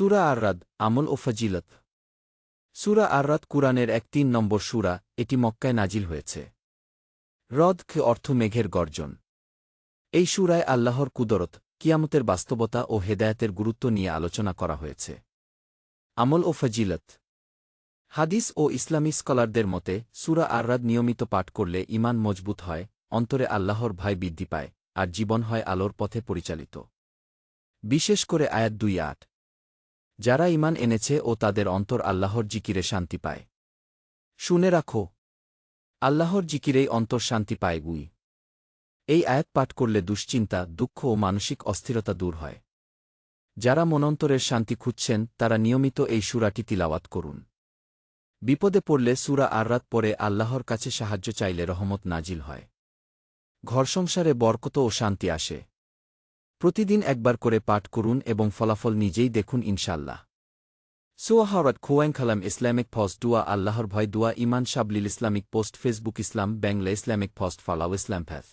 সুরা আররাদ, আমল ও ফজিলত। সুরা আররাদ কুরআনের এক তিন নম্বর সুরা, এটি মক্কায় নাজিল হয়েছে। হ্রদ খে অর্থ মেঘের গর্জন। এই সুরায় আল্লাহর কুদরত, কিয়ামতের বাস্তবতা ও হেদায়াতের গুরুত্ব নিয়ে আলোচনা করা হয়েছে। আমল ও ফজিলত। হাদিস ও ইসলামী স্কলারদের মতে, সুরা আররাদ নিয়মিত পাঠ করলে ইমান মজবুত হয়, অন্তরে আল্লাহর ভয় বৃদ্ধি পায়, আর জীবন হয় আলোর পথে পরিচালিত। বিশেষ করে আয়াত দুই আট। যারা ইমান এনেছে ও তাদের অন্তর আল্লাহর জিকিরে শান্তি পায়। শুনে রাখো, আল্লাহর জিকিরেই অন্তর শান্তি পায় গুই। এই আয়াত পাঠ করলে দুশ্চিন্তা, দুঃখ ও মানসিক অস্থিরতা দূর হয়। যারা মনন্তরের শান্তি খুঁজছেন, তারা নিয়মিত এই সুরাটি তিলাওয়াত করুন। বিপদে পড়লে সুরা আররাত পরে আল্লাহর কাছে সাহায্য চাইলে রহমত নাজিল হয়। ঘর সংসারে বরকত ও শান্তি আসে। প্রতিদিন একবার করে পাঠ করুন এবং ফলাফল নিজেই দেখুন ইনশাল্লাহ সুয়াহরত খোয়াইন খালাম ইসলামিক ফস দুয়া, আল্লাহর ভয় দুয়া ইমান শাবলিল Islamic post, Facebook Islam Bangla Islamic post ফালাও Islam ফ্যাথ